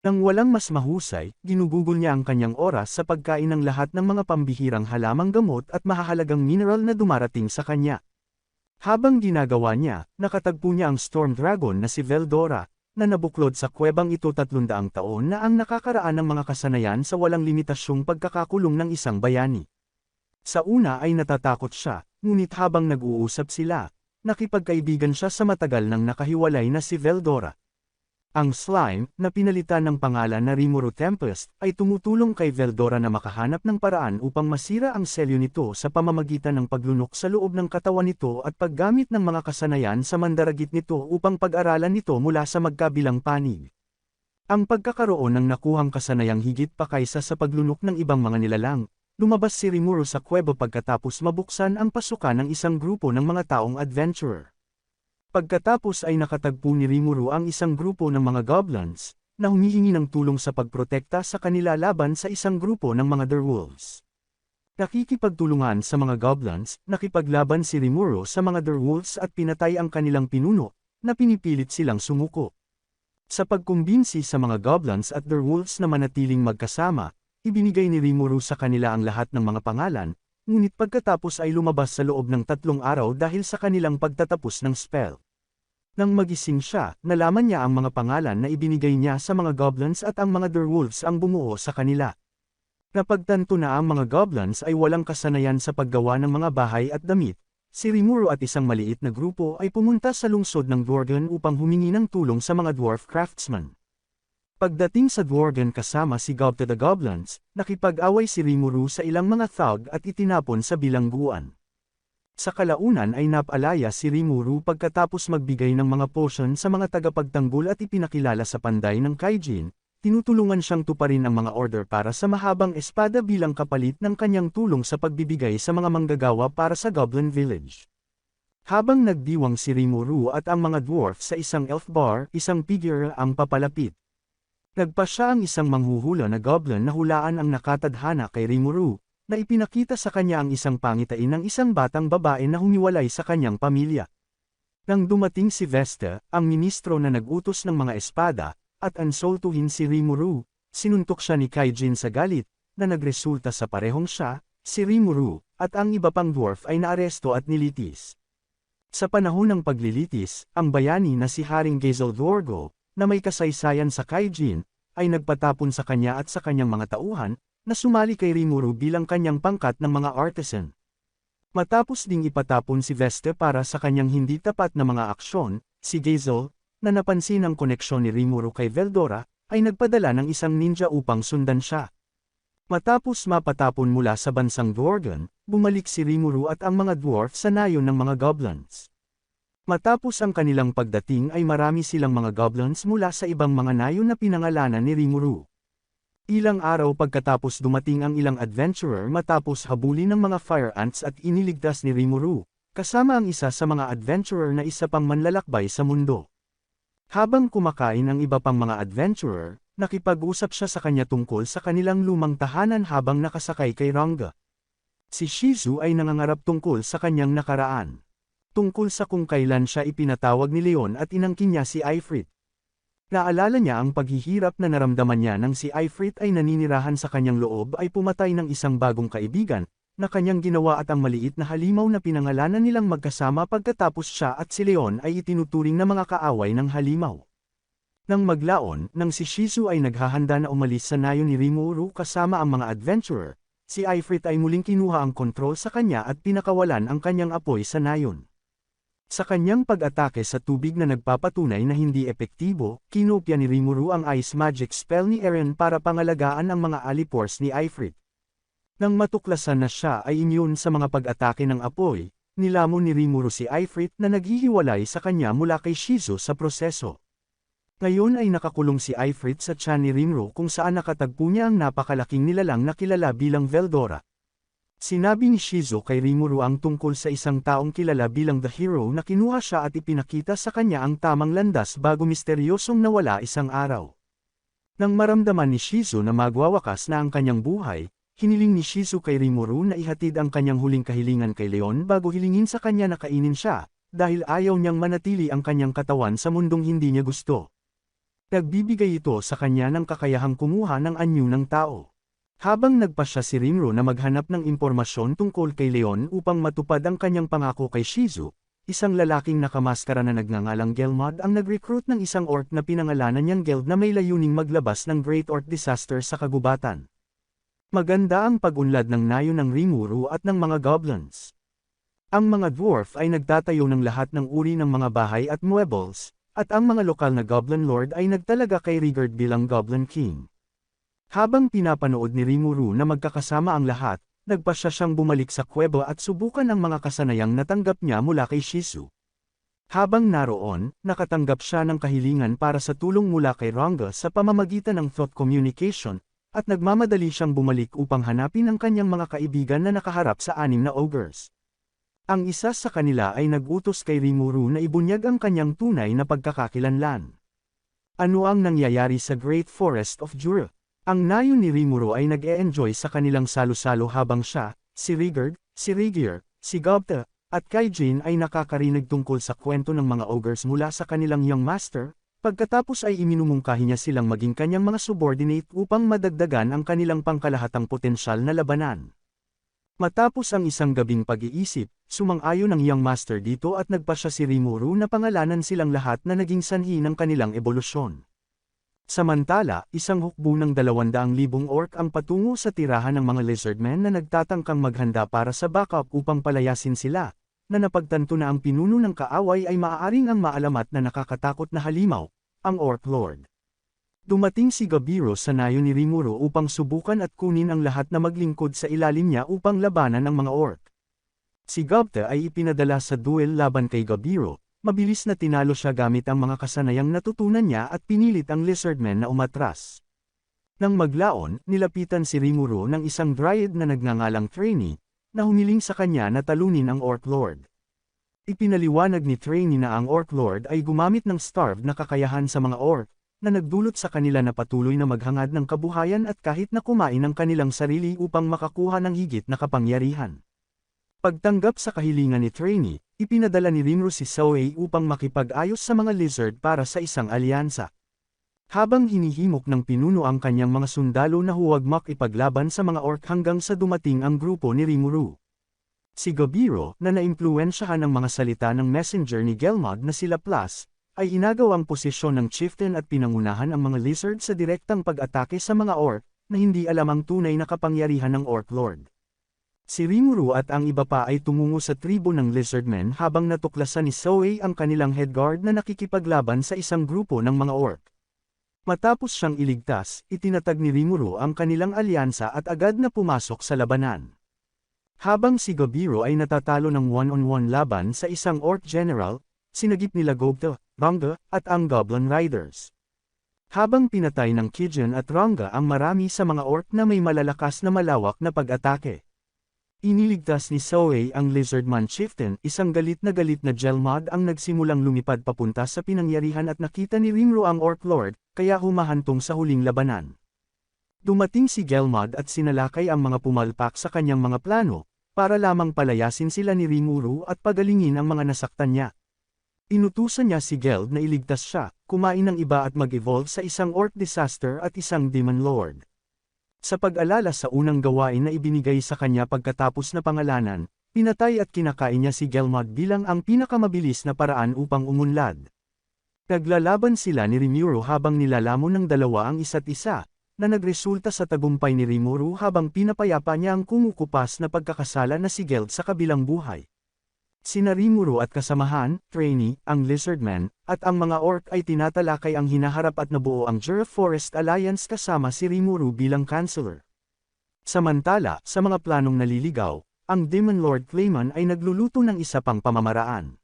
Nang walang mas mahusay, ginugugol niya ang kanyang oras sa pagkain ng lahat ng mga pambihirang halamang gamot at mahahalagang mineral na dumarating sa kanya. Habang ginagawa niya, nakatagpo niya ang Storm Dragon na si Veldora, na nabuklod sa kuwebang ito 300 taon na ang nakakaraan ng mga kasanayan sa walang limitasyong pagkakakulong ng isang bayani. Sa una ay natatakot siya, ngunit habang nag-uusap sila, nakipagkaibigan siya sa matagal nang nakahiwalay na si Veldora. Ang slime, na pinalitan ng pangalan na Rimuru Tempest, ay tumutulong kay Veldora na makahanap ng paraan upang masira ang selyo nito sa pamamagitan ng paglunok sa loob ng katawan nito at paggamit ng mga kasanayan sa mandaragit nito upang pag-aralan nito mula sa magkabilang panig. Ang pagkakaroon ng nakuhang kasanayang higit pa kaysa sa paglunok ng ibang mga nilalang, lumabas si Rimuru sa kuweba pagkatapos mabuksan ang pasukan ng isang grupo ng mga taong adventurer. Pagkatapos ay nakatagpo ni Rimuru ang isang grupo ng mga goblins, na humihingi ng tulong sa pagprotekta sa kanila laban sa isang grupo ng mga Derwolves. Nakikipagtulungan sa mga goblins, nakipaglaban si Rimuru sa mga Derwolves at pinatay ang kanilang pinuno, na pinipilit silang sumuko. Sa pagkumbinsi sa mga goblins at Derwolves na manatiling magkasama, ibinigay ni Rimuru sa kanila ang lahat ng mga pangalan, ngunit pagkatapos ay lumabas sa loob ng tatlong araw dahil sa kanilang pagtatapos ng spell. Nang magising siya, nalaman niya ang mga pangalan na ibinigay niya sa mga goblins at ang mga derwolves ang bumuo sa kanila. Napagtanto na ang mga goblins ay walang kasanayan sa paggawa ng mga bahay at damit, si Rimuru at isang maliit na grupo ay pumunta sa lungsod ng Dwargon upang humingi ng tulong sa mga dwarf craftsmen. Pagdating sa Dwargon kasama si Gob to the Goblins, nakipag-away si Rimuru sa ilang mga thug at itinapon sa bilangguan. Sa kalaunan ay napalaya si Rimuru pagkatapos magbigay ng mga potion sa mga tagapagtanggol at ipinakilala sa panday ng Kaijin, tinutulungan siyang tuparin ang mga order para sa mahabang espada bilang kapalit ng kanyang tulong sa pagbibigay sa mga manggagawa para sa Goblin Village. Habang nagdiwang si Rimuru at ang mga dwarf sa isang elf bar, isang figure ang papalapit. Nagpa siya ang isang manghuhula na goblin na hulaan ang nakatadhana kay Rimuru, na ipinakita sa kanya ang isang pangitain ng isang batang babae na humiwalay sa kanyang pamilya. Nang dumating si Vesta, ang ministro na nagutos ng mga espada, at ansoltuhin si Rimuru, sinuntok siya ni Kaijin sa galit, na nagresulta sa parehong siya, si Rimuru, at ang iba pang dwarf ay naaresto at nilitis. Sa panahon ng paglilitis, ang bayani na si Haring Gazel Dwargo, na may kasaysayan sa Kaijin, ay nagpatapon sa kanya at sa kanyang mga tauhan, na sumali kay Rimuru bilang kanyang pangkat ng mga artisan. Matapos ding ipatapon si Veste para sa kanyang hindi tapat na mga aksyon, si Gazel, na napansin ang koneksyon ni Rimuru kay Veldora, ay nagpadala ng isang ninja upang sundan siya. Matapos mapatapon mula sa bansang Dworgen, bumalik si Rimuru at ang mga dwarf sa nayon ng mga goblins. Matapos ang kanilang pagdating ay marami silang mga goblins mula sa ibang mga nayon na pinangalanan ni Rimuru. Ilang araw pagkatapos dumating ang ilang adventurer matapos habulin ng mga fire ants at iniligtas ni Rimuru, kasama ang isa sa mga adventurer na isa pang manlalakbay sa mundo. Habang kumakain ang iba pang mga adventurer, nakipag-usap siya sa kanya tungkol sa kanilang lumang tahanan habang nakasakay kay Ranga. Si Shizu ay nangangarap tungkol sa kanyang nakaraan tungkol sa kung kailan siya ipinatawag ni Leon at inangkin niya si Ifrit. Naalala niya ang paghihirap na naramdaman niya nang si Ifrit ay naninirahan sa kanyang loob ay pumatay ng isang bagong kaibigan, na kanyang ginawa at ang maliit na halimaw na pinangalanan nilang magkasama pagkatapos siya at si Leon ay itinuturing na mga kaaway ng halimaw. Nang maglaon, nang si Shizu ay naghahanda na umalis sa nayon ni Rimuru kasama ang mga adventurer, si Ifrit ay muling kinuha ang kontrol sa kanya at pinakawalan ang kanyang apoy sa nayon. Sa kanyang pag-atake sa tubig na nagpapatunay na hindi epektibo, kinopya ni Rimuru ang ice magic spell ni Eren para pangalagaan ang mga alipors ni Ifrit. Nang matuklasan na siya ay immune sa mga pag-atake ng apoy, nilamon ni Rimuru si Ifrit na naghihiwalay sa kanya mula kay Shizu sa proseso. Ngayon ay nakakulong si Ifrit sa tiyan ni Rimuru kung saan nakatagpo niya ang napakalaking nilalang na kilala bilang Veldora. Sinabi ni Shizu kay Rimuru ang tungkol sa isang taong kilala bilang The Hero na kinuha siya at ipinakita sa kanya ang tamang landas bago misteryosong nawala isang araw. Nang maramdaman ni Shizu na magwawakas na ang kanyang buhay, hiniling ni Shizu kay Rimuru na ihatid ang kanyang huling kahilingan kay Leon bago hilingin sa kanya na kainin siya, dahil ayaw niyang manatili ang kanyang katawan sa mundong hindi niya gusto. Nagbibigay ito sa kanya ng kakayahang kumuha ng anyo ng tao. Habang nagpasya si Rinro na maghanap ng impormasyon tungkol kay Leon upang matupad ang kanyang pangako kay Shizu, isang lalaking nakamaskara na nagngangalang Gelmod ang nag-recruit ng isang orc na pinangalanan niyang Geld na may layuning maglabas ng Great Orc Disaster sa kagubatan. Maganda ang pag-unlad ng nayo ng Rimuru at ng mga goblins. Ang mga dwarf ay nagtatayo ng lahat ng uri ng mga bahay at muebles, at ang mga lokal na Goblin Lord ay nagtalaga kay Rigard bilang Goblin King. Habang pinapanood ni Rimuru na magkakasama ang lahat, nagpasya siyang bumalik sa kuweba at subukan ang mga kasanayang natanggap niya mula kay Shizu. Habang naroon, nakatanggap siya ng kahilingan para sa tulong mula kay Ranga sa pamamagitan ng thought communication, at nagmamadali siyang bumalik upang hanapin ang kanyang mga kaibigan na nakaharap sa anim na ogres. Ang isa sa kanila ay nagutos kay Rimuru na ibunyag ang kanyang tunay na pagkakakilanlan. Ano ang nangyayari sa Great Forest of Jura? Ang nayo ni Rimuru ay nag-e-enjoy sa kanilang salo-salo habang siya, si Rigard, si Rigier, si Gobta, at kay Jin ay nakakarinig tungkol sa kwento ng mga ogres mula sa kanilang young master, pagkatapos ay iminumungkahi niya silang maging kanyang mga subordinate upang madagdagan ang kanilang pangkalahatang potensyal na labanan. Matapos ang isang gabing pag-iisip, sumang-ayon ang young master dito at nagpasya si Rimuru na pangalanan silang lahat na naging sanhi ng kanilang ebolusyon. Samantala, isang hukbo ng 200,000 orc ang patungo sa tirahan ng mga lizardmen na nagtatangkang maghanda para sa backup upang palayasin sila, na napagtanto na ang pinuno ng kaaway ay maaaring ang maalamat na nakakatakot na halimaw, ang Orc Lord. Dumating si Gabiro sa nayo ni Rimuro upang subukan at kunin ang lahat na maglingkod sa ilalim niya upang labanan ang mga orc. Si Gobta ay ipinadala sa duel laban kay Gabiro, mabilis na tinalo siya gamit ang mga kasanayang natutunan niya at pinilit ang lizardmen na umatras. Nang maglaon, nilapitan si Rimuro ng isang dryad na nagngangalang trainee, na humiling sa kanya na talunin ang Orc Lord. Ipinaliwanag ni trainee na ang Orc Lord ay gumamit ng starved na kakayahan sa mga orc, na nagdulot sa kanila na patuloy na maghangad ng kabuhayan at kahit na kumain ng kanilang sarili upang makakuha ng higit na kapangyarihan. Pagtanggap sa kahilingan ni Trainee, ipinadala ni Rinro si Soei upang makipag-ayos sa mga lizard para sa isang alyansa. Habang hinihimok ng pinuno ang kanyang mga sundalo na huwag makipaglaban sa mga orc hanggang sa dumating ang grupo ni Rimuru. Si Gobiro, na naimpluensyahan ng mga salita ng messenger ni Gelmod na sila Plus, ay inagaw ang posisyon ng chieftain at pinangunahan ang mga lizard sa direktang pag-atake sa mga orc, na hindi alam ang tunay na kapangyarihan ng Orc Lord. Si Rimuru at ang iba pa ay tumungo sa tribo ng lizardmen habang natuklasan ni Soei ang kanilang headguard na nakikipaglaban sa isang grupo ng mga orc. Matapos siyang iligtas, itinatag ni Rimuru ang kanilang alyansa at agad na pumasok sa labanan. Habang si Gobiro ay natatalo ng one-on-one laban sa isang orc general, sinagip nila Gobta, Ranga, at ang Goblin Riders. Habang pinatay ng Kijin at Ranga ang marami sa mga orc na may malalakas na malawak na pag-atake. Iniligtas ni Soei ang Lizardman Chieftain, isang galit na galit na Gelmod ang nagsimulang lumipad papunta sa pinangyarihan at nakita ni Rimro ang Orc Lord, kaya humahantong sa huling labanan. Dumating si Gelmod at sinalakay ang mga pumalpak sa kanyang mga plano, para lamang palayasin sila ni Rimuru at pagalingin ang mga nasaktan niya. Inutusan niya si Geld na iligtas siya, kumain ng iba at mag-evolve sa isang Orc Disaster at isang Demon Lord. Sa pag-alala sa unang gawain na ibinigay sa kanya pagkatapos na pangalanan, pinatay at kinakain niya si Gelmod bilang ang pinakamabilis na paraan upang umunlad. Naglalaban sila ni Rimuro habang nilalamon ng dalawa ang isa't isa, na nagresulta sa tagumpay ni Rimuro habang pinapayapa niya ang kumukupas na pagkakasala na si Geld sa kabilang buhay. Sina Rimuro at kasamahan, trainee, ang Lizardman, at ang mga orc ay tinatalakay ang hinaharap at nabuo ang Jura Forest Alliance kasama si Rimuro bilang counselor. Samantala, sa mga planong naliligaw, ang Demon Lord Clayman ay nagluluto ng isa pang pamamaraan.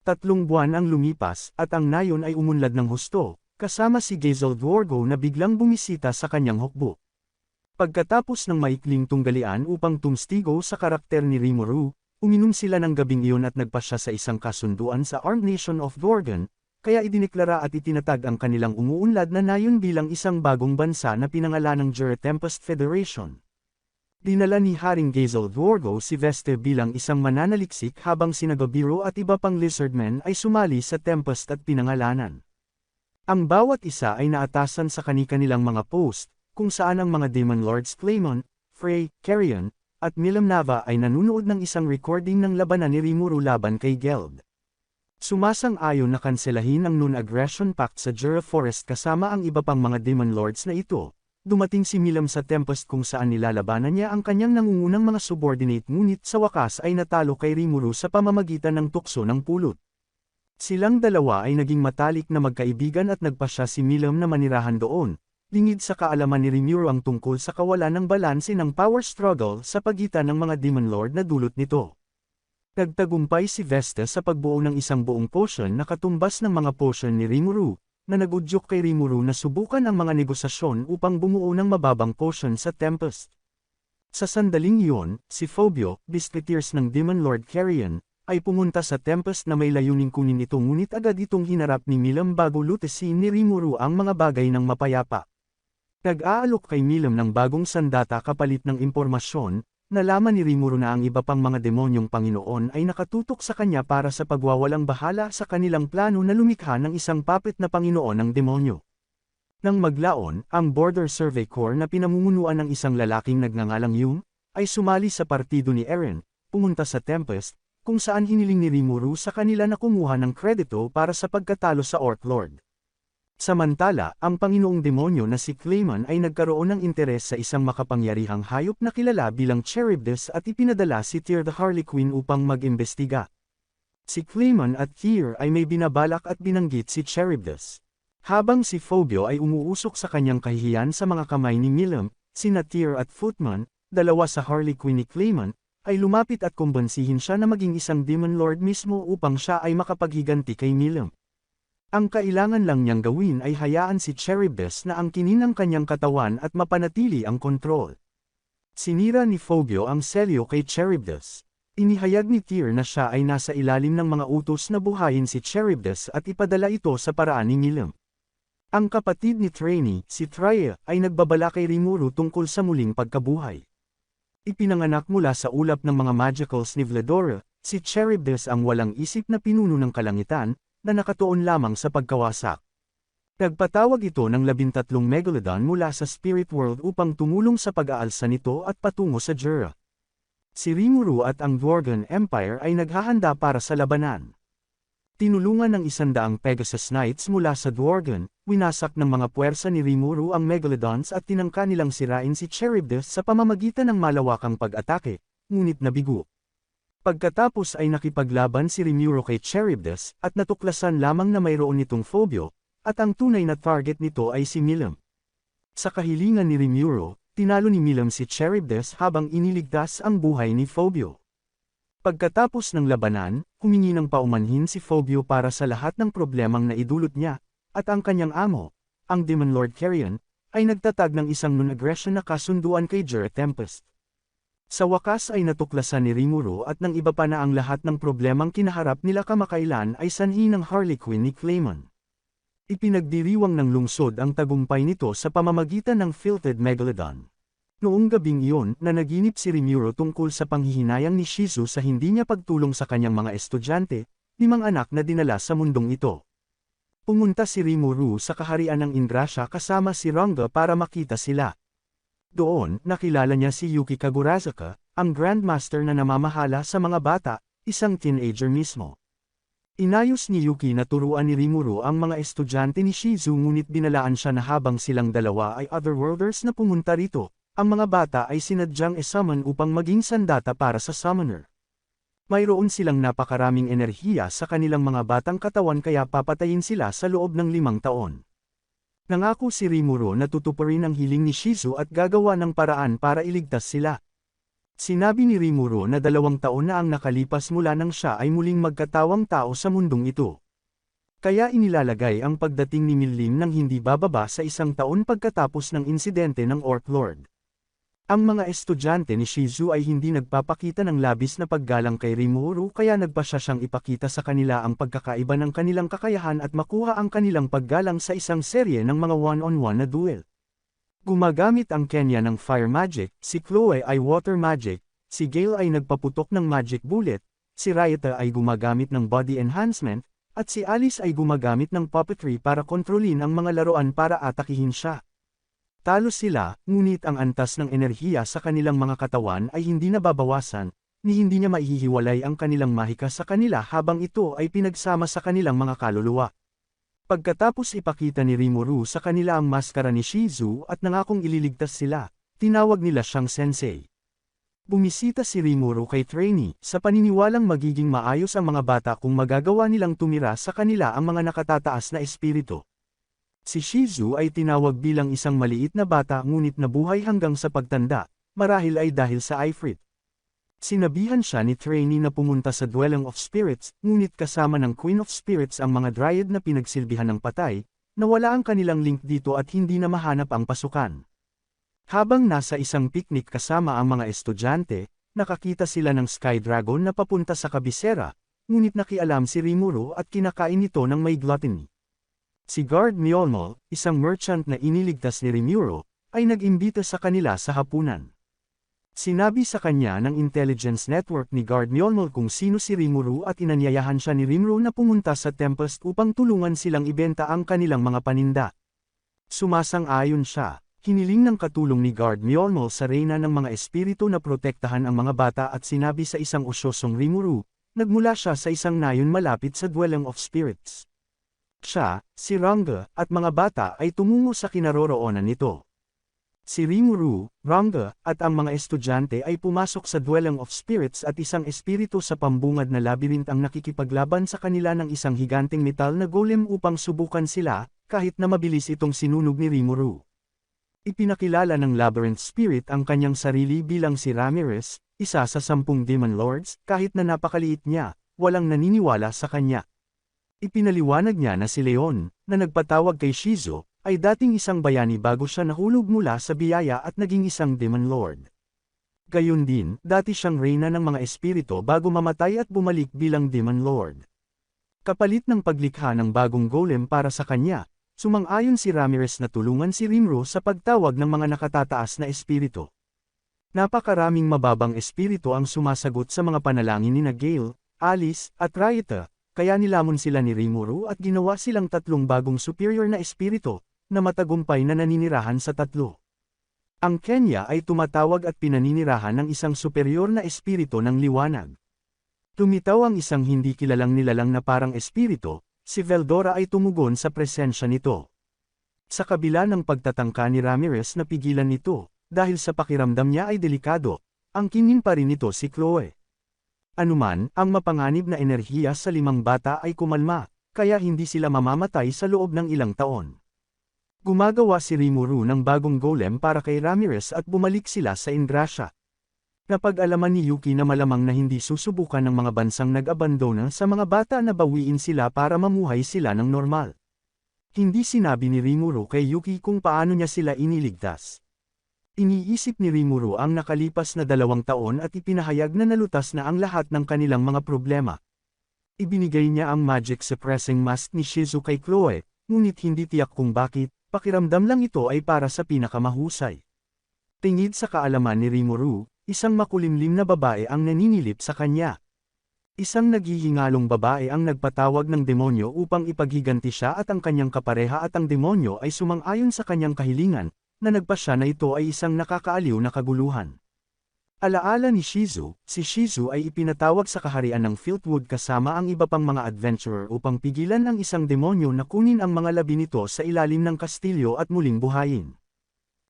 Tatlong buwan ang lumipas at ang nayon ay umunlad ng husto, kasama si Gazel Dworgo na biglang bumisita sa kanyang hukbo. Pagkatapos ng maikling tunggalian upang tumstigo sa karakter ni Rimuru, Uminom sila ng gabing iyon at nagpasya sa isang kasunduan sa Armed Nation of Dworgen, kaya idineklara at itinatag ang kanilang umuunlad na nayon bilang isang bagong bansa na pinangalan ng Jura Tempest Federation. Dinala ni Haring Gazel Dworgo si Veste bilang isang mananaliksik habang sina Gobiro at iba pang lizardmen ay sumali sa Tempest at pinangalanan. Ang bawat isa ay naatasan sa kani-kanilang mga post, kung saan ang mga Demon Lords Claymon, Frey, Carrion, at Milam Nava ay nanunood ng isang recording ng labanan ni Rimuru laban kay Geld. Sumasang-ayon na kanselahin ang non-aggression pact sa Jura Forest kasama ang iba pang mga Demon Lords na ito. Dumating si Milam sa Tempest kung saan nilalabanan niya ang kanyang nangungunang mga subordinate ngunit sa wakas ay natalo kay Rimuru sa pamamagitan ng tukso ng pulot. Silang dalawa ay naging matalik na magkaibigan at nagpasya si Milam na manirahan doon, lingid sa kaalaman ni Rimuru ang tungkol sa kawalan ng balanse ng power struggle sa pagitan ng mga Demon Lord na dulot nito. Nagtagumpay si Vesta sa pagbuo ng isang buong potion na katumbas ng mga potion ni Rimuru, na nagudyok kay Rimuru na subukan ang mga negosasyon upang bumuo ng mababang potion sa Tempest. Sa sandaling iyon, si Phobio, Biscuiteers ng Demon Lord Carrion, ay pumunta sa Tempest na may layuning kunin ito ngunit agad itong hinarap ni Milam bago lutesin ni Rimuru ang mga bagay ng mapayapa. Nag-aalok kay Milam ng bagong sandata kapalit ng impormasyon, Nalaman ni Rimuru na ang iba pang mga demonyong Panginoon ay nakatutok sa kanya para sa pagwawalang bahala sa kanilang plano na lumikha ng isang puppet na Panginoon ng demonyo. Nang maglaon, ang Border Survey Corps na pinamumunuan ng isang lalaking nagngangalang Yung, ay sumali sa partido ni Eren, pumunta sa Tempest, kung saan hiniling ni Rimuru sa kanila na kumuha ng kredito para sa pagkatalo sa Orc Lord. Samantala, ang Panginoong Demonyo na si Clayman ay nagkaroon ng interes sa isang makapangyarihang hayop na kilala bilang Charybdis at ipinadala si Tyr the Harley Quinn upang mag-imbestiga. Si Clayman at Tyr ay may binabalak at binanggit si Charybdis. Habang si Phobio ay umuusok sa kanyang kahihiyan sa mga kamay ni Milam, sina Tyr at Footman, dalawa sa Harley Quinn ni Clayman, ay lumapit at kumbansihin siya na maging isang Demon Lord mismo upang siya ay makapaghiganti kay Milam. Ang kailangan lang niyang gawin ay hayaan si Charybdis na angkinin ang kanyang katawan at mapanatili ang kontrol. Sinira ni Phobio ang selyo kay Charybdis. Inihayag ni Tyr na siya ay nasa ilalim ng mga utos na buhayin si Charybdis at ipadala ito sa paraan ni Milam. Ang kapatid ni Trainee, si Traya, ay nagbabala kay Rimuru tungkol sa muling pagkabuhay. Ipinanganak mula sa ulap ng mga magicals ni Vladora, si Charybdis ang walang isip na pinuno ng kalangitan, na nakatuon lamang sa pagkawasak. Nagpatawag ito ng labintatlong megalodon mula sa spirit world upang tumulong sa pag-aalsa nito at patungo sa Jura. Si Rimuru at ang Dworgen Empire ay naghahanda para sa labanan. Tinulungan ng isandaang Pegasus Knights mula sa Dworgen, winasak ng mga puwersa ni Rimuru ang Megalodons at tinangka nilang sirain si Charybdis sa pamamagitan ng malawakang pag-atake, ngunit nabigo. Pagkatapos ay nakipaglaban si Rimuro kay Charybdis at natuklasan lamang na mayroon nitong phobio, at ang tunay na target nito ay si Milam. Sa kahilingan ni Rimuro, tinalo ni Milam si Charybdis habang iniligtas ang buhay ni Phobio. Pagkatapos ng labanan, humingi ng paumanhin si Phobio para sa lahat ng problemang naidulot niya, at ang kanyang amo, ang Demon Lord Carrion, ay nagtatag ng isang non-aggression na kasunduan kay Jura Tempest. Sa wakas ay natuklasan ni Rimuru at ng iba pa na ang lahat ng problemang kinaharap nila kamakailan ay sanhi ng Harley Quinn ni Clayman. Ipinagdiriwang ng lungsod ang tagumpay nito sa pamamagitan ng Filtered Megalodon. Noong gabing iyon, nanaginip si Rimuro tungkol sa panghihinayang ni Shizu sa hindi niya pagtulong sa kanyang mga estudyante, limang anak na dinala sa mundong ito. Pumunta si Rimuru sa kaharian ng Indrasya kasama si Ranga para makita sila. Doon, nakilala niya si Yuki Kagurazaka, ang Grandmaster na namamahala sa mga bata, isang teenager mismo. Inayos ni Yuki na turuan ni Rimuru ang mga estudyante ni Shizu ngunit binalaan siya na habang silang dalawa ay otherworlders na pumunta rito, ang mga bata ay sinadyang e-summon upang maging sandata para sa summoner. Mayroon silang napakaraming enerhiya sa kanilang mga batang katawan kaya papatayin sila sa loob ng limang taon. Nangako si Rimuro na tutuparin ang hiling ni Shizu at gagawa ng paraan para iligtas sila. Sinabi ni Rimuro na dalawang taon na ang nakalipas mula nang siya ay muling magkatawang tao sa mundong ito. Kaya inilalagay ang pagdating ni Millim ng hindi bababa sa isang taon pagkatapos ng insidente ng Orc Lord. Ang mga estudyante ni Shizu ay hindi nagpapakita ng labis na paggalang kay Rimuru kaya nagpa siya siyang ipakita sa kanila ang pagkakaiba ng kanilang kakayahan at makuha ang kanilang paggalang sa isang serye ng mga one-on-one -on -one na duel. Gumagamit ang Kenya ng fire magic, si Chloe ay water magic, si Gale ay nagpaputok ng magic bullet, si Ryota ay gumagamit ng body enhancement, at si Alice ay gumagamit ng puppetry para kontrolin ang mga laruan para atakihin siya. Talo sila, ngunit ang antas ng enerhiya sa kanilang mga katawan ay hindi nababawasan, ni hindi niya maihihiwalay ang kanilang mahika sa kanila habang ito ay pinagsama sa kanilang mga kaluluwa. Pagkatapos ipakita ni Rimuru sa kanila ang maskara ni Shizu at nangakong ililigtas sila, tinawag nila siyang sensei. Bumisita si Rimuru kay trainee sa paniniwalang magiging maayos ang mga bata kung magagawa nilang tumira sa kanila ang mga nakatataas na espiritu. Si Shizu ay tinawag bilang isang maliit na bata ngunit nabuhay hanggang sa pagtanda, marahil ay dahil sa Ifrit. Sinabihan siya ni trainee na pumunta sa Dwelling of Spirits, ngunit kasama ng Queen of Spirits ang mga Dryad na pinagsilbihan ng patay, na wala ang kanilang link dito at hindi na mahanap ang pasukan. Habang nasa isang picnic kasama ang mga estudyante, nakakita sila ng Sky Dragon na papunta sa kabisera, ngunit nakialam si Rimuru at kinakain ito ng may gluttony. Si Guard Mjolnir, isang merchant na iniligtas ni Rimuru, ay nag-imbita sa kanila sa hapunan. Sinabi sa kanya ng intelligence network ni Guard Mjolnir kung sino si Rimuru at inanyayahan siya ni Rimuru na pumunta sa Tempest upang tulungan silang ibenta ang kanilang mga paninda. Sumasang-ayon siya, Hiniling ng katulong ni Guard Mjolnir sa reyna ng mga espiritu na protektahan ang mga bata at sinabi sa isang usyosong Rimuru, nagmula siya sa isang nayon malapit sa Dwelling of Spirits. Siya, si Ranga, at mga bata ay tumungo sa kinaroroonan nito. Si Rimuru, Ranga, at ang mga estudyante ay pumasok sa Dwelling of Spirits at isang espiritu sa pambungad na labirint ang nakikipaglaban sa kanila ng isang higanting metal na golem upang subukan sila, kahit na mabilis itong sinunog ni Rimuru. Ipinakilala ng Labyrinth Spirit ang kanyang sarili bilang si Ramirez, isa sa sampung Demon Lords, kahit na napakaliit niya, walang naniniwala sa kanya. Ipinaliwanag niya na si Leon, na nagpatawag kay Shizo, ay dating isang bayani bago siya nahulog mula sa biyaya at naging isang Demon Lord. Gayun din, dati siyang reyna ng mga espirito bago mamatay at bumalik bilang Demon Lord. Kapalit ng paglikha ng bagong golem para sa kanya, Sumang-ayon si Ramirez na tulungan si Rimro sa pagtawag ng mga nakatataas na espiritu. Napakaraming mababang espiritu ang sumasagot sa mga panalangin ni na Gale, Alice, at Raita, kaya nilamon sila ni Rimuru at ginawa silang tatlong bagong superior na espiritu, na matagumpay na naninirahan sa tatlo. Ang Kenya ay tumatawag at pinaninirahan ng isang superior na espiritu ng liwanag. Tumitaw ang isang hindi kilalang nilalang na parang espiritu, Si Veldora ay tumugon sa presensya nito. Sa kabila ng pagtatangka ni Ramirez na pigilan nito, dahil sa pakiramdam niya ay delikado, ang kinin pa rin nito si Chloe. Anuman, ang mapanganib na enerhiya sa limang bata ay kumalma, kaya hindi sila mamamatay sa loob ng ilang taon. Gumagawa si Rimuru ng bagong golem para kay Ramirez at bumalik sila sa Ingrasya. Napag-alaman ni Yuki na malamang na hindi susubukan ng mga bansang nag-abandona sa mga bata na bawiin sila para mamuhay sila ng normal. Hindi sinabi ni Rimuru kay Yuki kung paano niya sila iniligtas. Iniisip ni Rimuru ang nakalipas na dalawang taon at ipinahayag na nalutas na ang lahat ng kanilang mga problema. Ibinigay niya ang magic suppressing mask ni Shizu kay Chloe, ngunit hindi tiyak kung bakit, pakiramdam lang ito ay para sa pinakamahusay. Tingid sa kaalaman ni Rimuru, Isang makulimlim na babae ang naninilip sa kanya. Isang naghihingalong babae ang nagpatawag ng demonyo upang ipaghiganti siya at ang kanyang kapareha at ang demonyo ay sumang-ayon sa kanyang kahilingan, na nagpasya na ito ay isang nakakaaliw na kaguluhan. Alaala ni Shizu, si Shizu ay ipinatawag sa kaharian ng Filtwood kasama ang iba pang mga adventurer upang pigilan ang isang demonyo na kunin ang mga labi nito sa ilalim ng kastilyo at muling buhayin.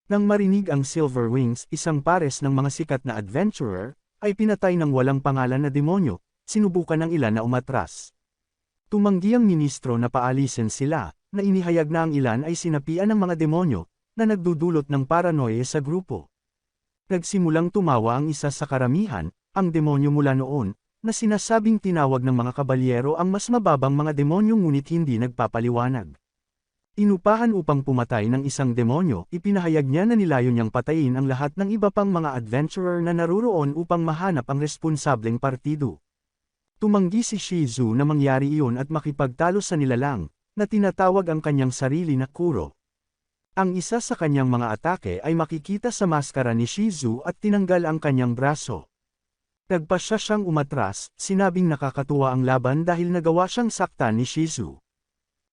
Nang marinig ang Silver Wings, isang pares ng mga sikat na adventurer, ay pinatay ng walang pangalan na demonyo, sinubukan ng ilan na umatras. Tumanggi ang ministro na paalisin sila, na inihayag na ang ilan ay sinapian ng mga demonyo, na nagdudulot ng paranoia sa grupo. Nagsimulang tumawa ang isa sa karamihan, ang demonyo mula noon, na sinasabing tinawag ng mga kabalyero ang mas mababang mga demonyo ngunit hindi nagpapaliwanag. Inupahan upang pumatay ng isang demonyo, ipinahayag niya na nilayon niyang patayin ang lahat ng iba pang mga adventurer na naruroon upang mahanap ang responsableng partido. Tumanggi si Shizu na mangyari iyon at makipagtalo sa nilalang, na tinatawag ang kanyang sarili na Kuro. Ang isa sa kanyang mga atake ay makikita sa maskara ni Shizu at tinanggal ang kanyang braso. Nagpasya siyang umatras, sinabing nakakatuwa ang laban dahil nagawa siyang saktan ni Shizu.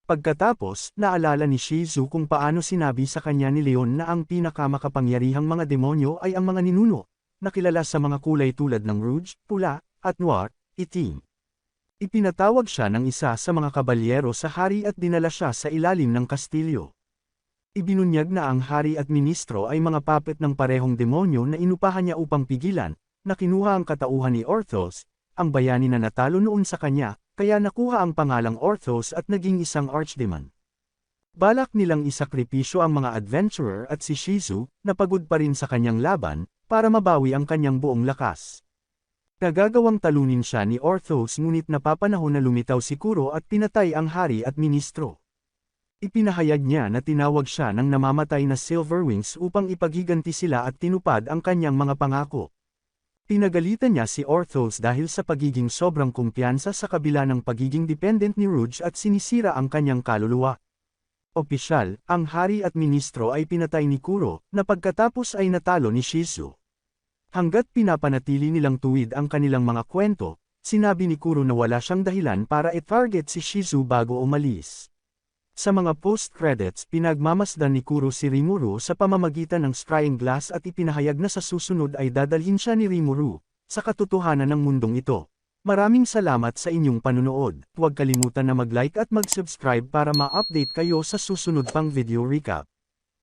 Pagkatapos, naalala ni Shizu kung paano sinabi sa kanya ni Leon na ang pinakamakapangyarihang mga demonyo ay ang mga ninuno, nakilala sa mga kulay tulad ng rouge, pula, at noir, itim. Ipinatawag siya ng isa sa mga kabalyero sa hari at dinala siya sa ilalim ng kastilyo. Ibinunyag na ang hari at ministro ay mga puppet ng parehong demonyo na inupahan niya upang pigilan, na kinuha ang katauhan ni Orthos, ang bayani na natalo noon sa kanya, kaya nakuha ang pangalang Orthos at naging isang archdemon. Balak nilang isakripisyo ang mga adventurer at si Shizu, na pagod pa rin sa kanyang laban, para mabawi ang kanyang buong lakas. Nagagawang talunin siya ni Orthos ngunit napapanahon na lumitaw si Kuro at pinatay ang hari at ministro. Ipinahayag niya na tinawag siya ng namamatay na Silverwings upang ipaghiganti sila at tinupad ang kanyang mga pangako. Pinagalitan niya si Orthos dahil sa pagiging sobrang kumpiyansa sa kabila ng pagiging dependent ni Rouge at sinisira ang kanyang kaluluwa. Opisyal, ang hari at ministro ay pinatay ni Kuro, na pagkatapos ay natalo ni Shizu. Hanggat pinapanatili nilang tuwid ang kanilang mga kwento, sinabi ni Kuro na wala siyang dahilan para i-target si Shizu bago umalis. Sa mga post-credits pinagmamasdan ni Kuro si Rimuru sa pamamagitan ng scrying glass at ipinahayag na sa susunod ay dadalhin siya ni Rimuru, sa katotohanan ng mundong ito. Maraming salamat sa inyong panunood. Huwag kalimutan na mag-like at mag-subscribe para ma-update kayo sa susunod pang video recap.